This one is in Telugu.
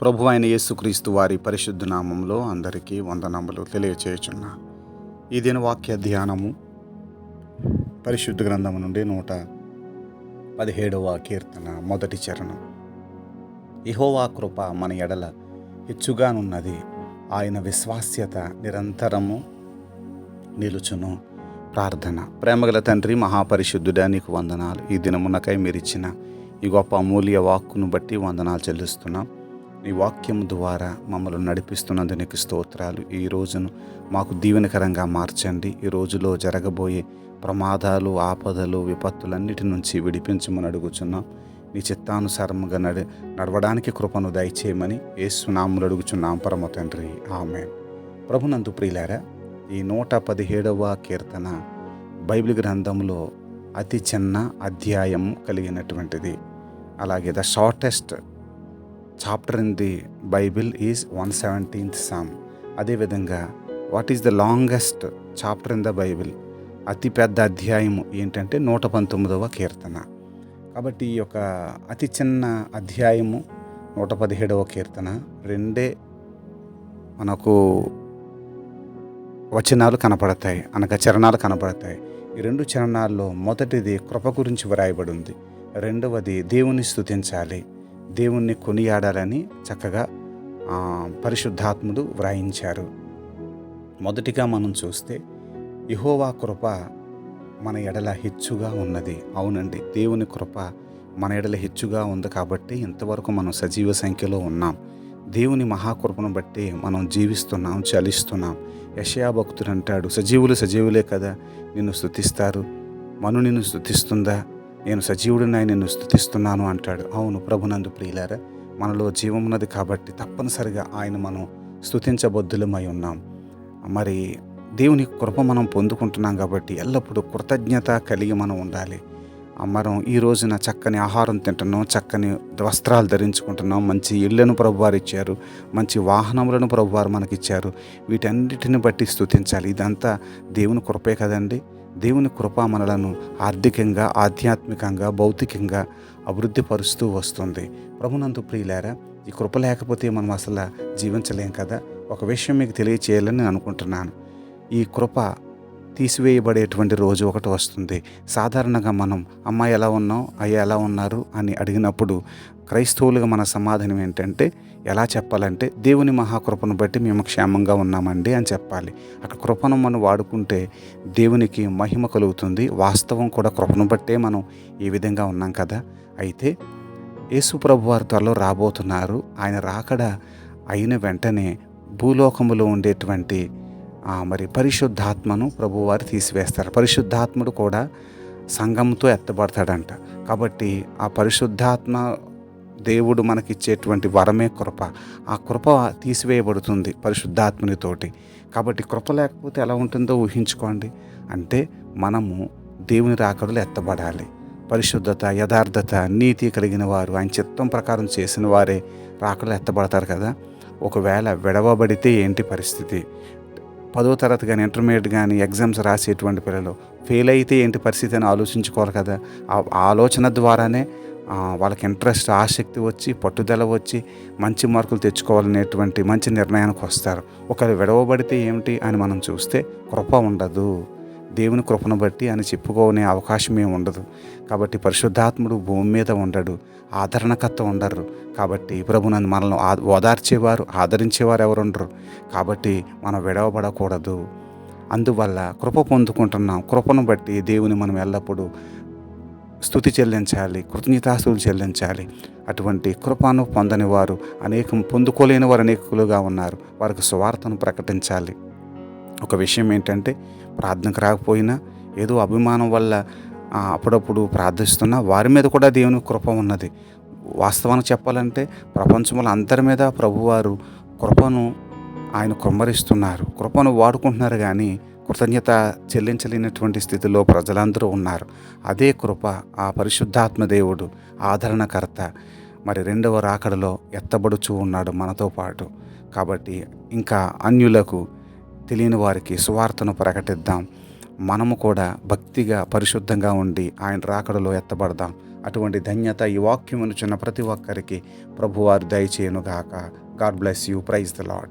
ప్రభు అయిన యేసుక్రీస్తు వారి పరిశుద్ధ నామంలో అందరికీ వందనములు తెలియచేయుచున్నా. ఈ దిన వాక్య ధ్యానము పరిశుద్ధ గ్రంథము నుండి నూట పదిహేడవ కీర్తన మొదటి చరణం. ఇహోవా కృప మన ఎడల హెచ్చుగానున్నది. ఆయన విశ్వాస్యత నిరంతరము నిలుచును. ప్రార్థన. ప్రేమగల తండ్రి మహాపరిశుద్ధుడా నీకు వందనాలు. ఈ దినమునకై మీరు ఇచ్చిన ఈ గొప్ప అమూల్య వాక్కును బట్టి వందనాలు చెల్లిస్తున్నాం. నీ వాక్యం ద్వారా మమ్మల్ని నడిపిస్తున్నందుకు నీకు స్తోత్రాలు. ఈ రోజును మాకు దీవెనకరంగా మార్చండి. ఈ రోజులో జరగబోయే ప్రమాదాలు ఆపదలు విపత్తులన్నిటి నుంచి విడిపించమని అడుగుచున్నాం. నీ చిత్తానుసారముగా నడి నడవడానికి కృపను దయచేయమని ఏసునాములు అడుగుచున్నాం పరమ తండ్రి. ఆమె ప్రభునందు ప్రియులారా ఈ నూట పదిహేడవ కీర్తన బైబిల్ గ్రంథంలో అతి చిన్న అధ్యాయం కలిగినటువంటిది. అలాగే the shortest chapter in the Bible is one seventeenth Psalm అదేవిధంగా what is the longest chapter in the Bible అతి పెద్ద అధ్యాయము ఏంటంటే నూట పంతొమ్మిదవ కీర్తన. కాబట్టి ఈ యొక్క అతి చిన్న అధ్యాయము నూట పదిహేడవ కీర్తన రెండే మనకు వచనాలు కనపడతాయి అనగా చరణాలు కనపడతాయి. ఈ రెండు చరణాల్లో మొదటిది కృప గురించి వ్రాయబడి ఉంది రెండవది దేవుని స్థుతించాలి దేవుణ్ణి కొనియాడాలని చక్కగా పరిశుద్ధాత్ముడు వ్రాయించారు. మొదటిగా మనం చూస్తే ఇహోవా కృప మన ఎడల హెచ్చుగా ఉన్నది. అవునండి దేవుని కృప మన ఎడల హెచ్చుగా ఉంది కాబట్టి ఇంతవరకు మనం సజీవ సంఖ్యలో ఉన్నాం. దేవుని మహాకృపను బట్టి మనం జీవిస్తున్నాం చలిస్తున్నాం. యషయా భక్తుడు అంటాడు సజీవులు సజీవులే కదా నిన్ను స్థుతిస్తారు మను నిన్ను స్థుతిస్తుందా నేను సజీవుడినై నిన్ను స్థుతిస్తున్నాను అంటాడు. అవును ప్రభునందు ప్రియులారా మనలో జీవమున్నది కాబట్టి తప్పనిసరిగా ఆయన మనం స్థుతించబద్ధులమై ఉన్నాం. మరి దేవుని కృప మనం పొందుకుంటున్నాం కాబట్టి ఎల్లప్పుడూ కృతజ్ఞత కలిగి మనం ఉండాలి. మనం ఈ రోజున చక్కని ఆహారం తింటున్నాం చక్కని వస్త్రాలు ధరించుకుంటున్నాం మంచి ఇళ్ళను ప్రభువారు ఇచ్చారు మంచి వాహనములను ప్రభువారు మనకిచ్చారు. వీటన్నిటిని బట్టి స్థుతించాలి ఇదంతా దేవుని కృపే కదండి. దేవుని కృప మనలను ఆర్థికంగా ఆధ్యాత్మికంగా భౌతికంగా అభివృద్ధి పరుస్తూ వస్తుంది. ప్రభునందు ప్రియులారా ఈ కృప లేకపోతే మనం అసలు జీవించలేం కదా? ఒక విషయం మీకు తెలియచేయాలని నేను అనుకుంటున్నాను. ఈ కృప తీసివేయబడేటువంటి రోజు ఒకటి వస్తుంది. సాధారణంగా మనం అమ్మాయి ఎలా ఉన్నాం అయ్యా ఎలా ఉన్నారు? అని అడిగినప్పుడు క్రైస్తవులుగా మన సమాధానం ఏంటంటే ఎలా చెప్పాలంటే దేవుని మహాకృపను బట్టి మేము క్షేమంగా ఉన్నామండి అని చెప్పాలి. అక్కడ కృపను మనం వాడుకుంటే దేవునికి మహిమ కలుగుతుంది. వాస్తవం కూడా కృపను బట్టే మనం ఈ విధంగా ఉన్నాం కదా. అయితే యేసు ప్రభు వారి త్వరలో రాబోతున్నారు. ఆయన రాకడ అయిన వెంటనే భూలోకములో ఉండేటువంటి మరి పరిశుద్ధాత్మను ప్రభువారు తీసివేస్తారు. పరిశుద్ధాత్ముడు కూడా సంఘంతో ఎత్తబడతాడంట. కాబట్టి ఆ పరిశుద్ధాత్మ దేవుడు మనకిచ్చేటువంటి వరమే కృప. ఆ కృప తీసివేయబడుతుంది పరిశుద్ధాత్మునితోటి. కాబట్టి కృప లేకపోతే ఎలా ఉంటుందో ఊహించుకోండి. అంటే మనము దేవుని రాకడలు ఎత్తబడాలి. పరిశుద్ధత యథార్థత నీతి కలిగిన వారు ఆయన చిత్తం ప్రకారం చేసిన వారే రాకడలు ఎత్తబడతారు కదా. ఒకవేళ విడవబడితే ఏంటి పరిస్థితి? పదో తరగతి కానీ ఇంటర్మీడియట్ కానీ ఎగ్జామ్స్ రాసేటువంటి పిల్లలు ఫెయిల్ అయితే ఏంటి పరిస్థితి అని ఆలోచించుకోవాలి కదా. ఆ ఆలోచన ద్వారానే వాళ్ళకి ఇంట్రెస్ట్ ఆసక్తి వచ్చి పట్టుదల వచ్చి మంచి మార్కులు తెచ్చుకోవాలనేటువంటి మంచి నిర్ణయానికి వస్తారు. ఒకవేళ విడవబడితే ఏమిటి అని మనం చూస్తే కృప ఉండదు. దేవుని కృపను బట్టి అని చెప్పుకోనే అవకాశమే ఉండదు. కాబట్టి పరిశుద్ధాత్ముడు భూమి మీద ఉండడు ఆదరణకర్త ఉండరు. కాబట్టి ప్రభు నన్ను మనల్ని ఆ- ఓదార్చేవారు ఆదరించేవారు ఎవరు ఉండరు కాబట్టి మనం విడవబడకూడదు. అందువల్ల కృప పొందుకుంటున్నాం కృపను బట్టి దేవుని మనం ఎల్లప్పుడూ స్థుతి చెల్లించాలి కృతజ్ఞతాస్తులు చెల్లించాలి. అటువంటి కృపను పొందని వారు అనేకం పొందుకోలేని వారు అనేకులుగా ఉన్నారు. వారికి సువార్తను ప్రకటించాలి. ఒక విషయం ఏంటంటే ప్రార్థనకు రాకపోయినా ఏదో అభిమానం వల్ల అప్పుడప్పుడు ప్రార్థిస్తున్నా వారి మీద కూడా దేవుని కృప ఉన్నది. వాస్తవానికి చెప్పాలంటే ప్రపంచంలో అందరి మీద ప్రభువారు కృపను ఆయన కుమ్మరిస్తున్నారు. కృపను వాడుకుంటున్నారు కానీ కృతజ్ఞత చెల్లించలేనటువంటి స్థితిలో ప్రజలందరూ ఉన్నారు. అదే కృప ఆ పరిశుద్ధాత్మ దేవుడు ఆదరణకర్త మరి రెండవ రాకడలో ఎత్తబడుచూ ఉన్నాడు మనతో పాటు. కాబట్టి ఇంకా అన్యులకు తెలియని వారికి సువార్తను ప్రకటిద్దాం. మనము కూడా భక్తిగా పరిశుద్ధంగా ఉండి ఆయన రాకడలో ఎత్తబడదాం. అటువంటి ధన్యత ఈ వాక్యం చిన్న ప్రతి ఒక్కరికి ప్రభువారు దయచేయనుగాక. God bless you. Praise the Lord